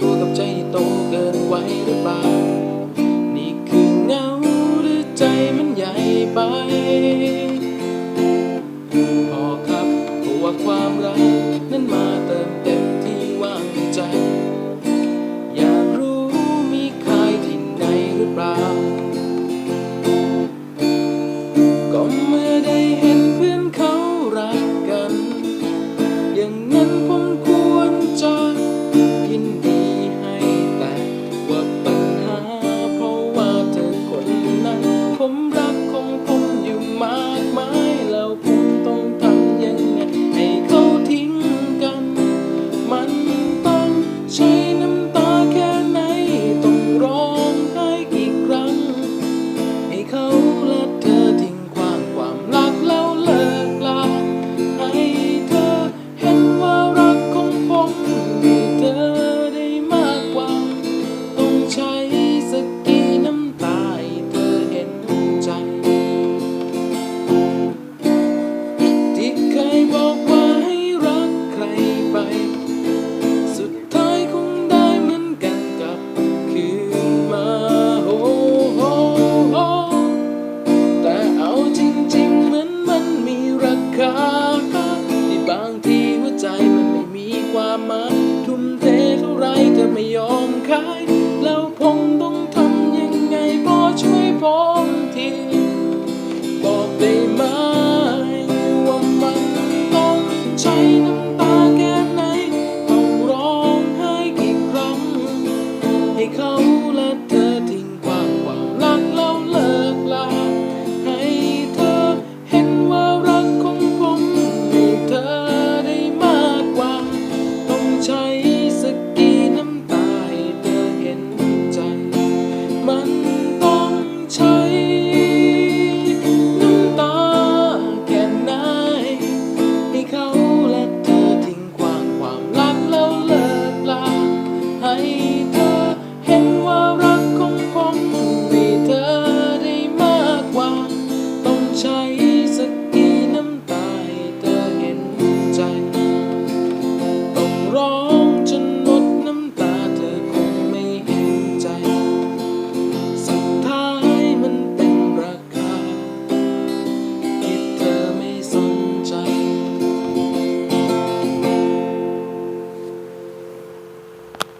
ตัวกับใจโตเกินไวหรือเปล่า นี่คือเงาหรือใจมันใหญ่ไป